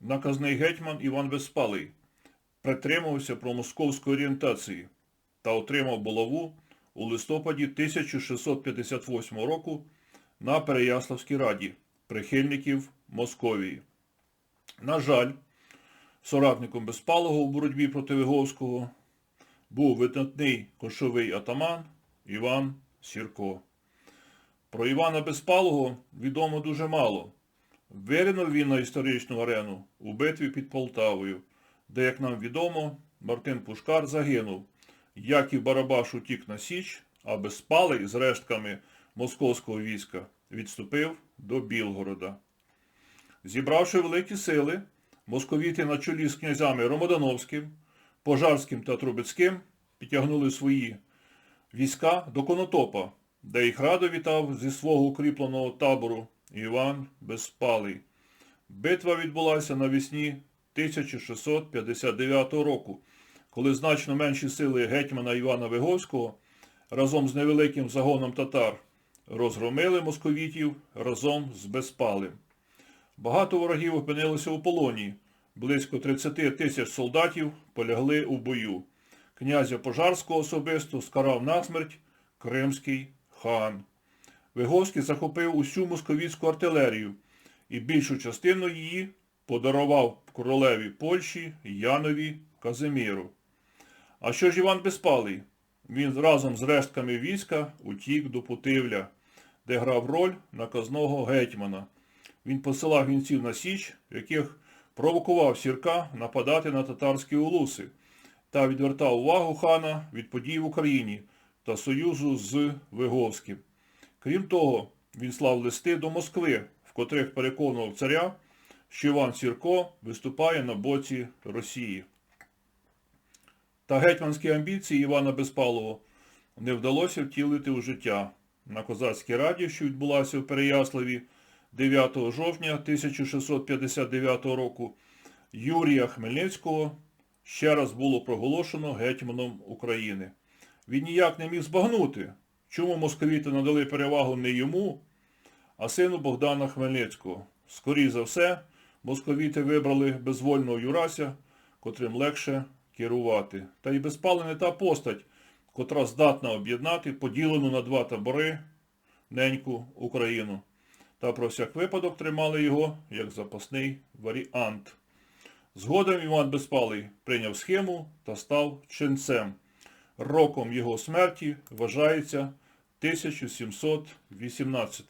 наказний гетьман Іван Безпалий притримувався промосковської орієнтації та отримав булаву у листопаді 1658 року на Переяславській раді прихильників Московії. На жаль, соратником Безпалого у боротьбі проти Виговського був видатний кошовий атаман Іван Сірко. Про Івана Безпалого відомо дуже мало. Виринув він на історичну арену у битві під Полтавою, де, як нам відомо, Мартин Пушкар загинув. Яків Барабаш утік на Січ, а Безпалий з рештками московського війська відступив до Білгорода. Зібравши великі сили, московіти на чолі з князями Ромодановським, Пожарським та Трубецьким підтягнули свої війська до Конотопа, де їх радо вітав зі свого укріпленого табору Іван Безпалий. Битва відбулася навесні 1659 року, коли значно менші сили гетьмана Івана Виговського разом з невеликим загоном татар розгромили московітів разом з Безпалим. Багато ворогів опинилося у полоні. Близько 30 тисяч солдатів полягли у бою. Князя Пожарського особисто скарав насмерть кримський хан. Виговський захопив усю московітську артилерію і більшу частину її подарував королеві Польщі Янові Казиміру. А що ж Іван Безпалий? Він разом з рештками війська утік до Путивля, де грав роль наказного гетьмана. Він посилав гінців на Січ, яких провокував сірка нападати на татарські улуси та відвертав увагу хана від подій в Україні та союзу з Виговським. Крім того, він слав листи до Москви, в котрих переконував царя, що Іван Сірко виступає на боці Росії. Та гетьманські амбіції Івана Безпалого не вдалося втілити у життя. На козацькій раді, що відбулася в Переяславі 9 жовтня 1659 року, Юрія Хмельницького ще раз було проголошено гетьманом України. Він ніяк не міг збагнути, чому московіти надали перевагу не йому, а сину Богдана Хмельницького. Скоріше за все, московіти вибрали безвольного Юрася, котрим легше керувати. Та й безпала не та постать, котра здатна об'єднати поділену на два табори неньку Україну. Та про всяк випадок тримали його як запасний варіант. Згодом Іван Безпалий прийняв схему та став ченцем. Роком його смерті вважається 1718.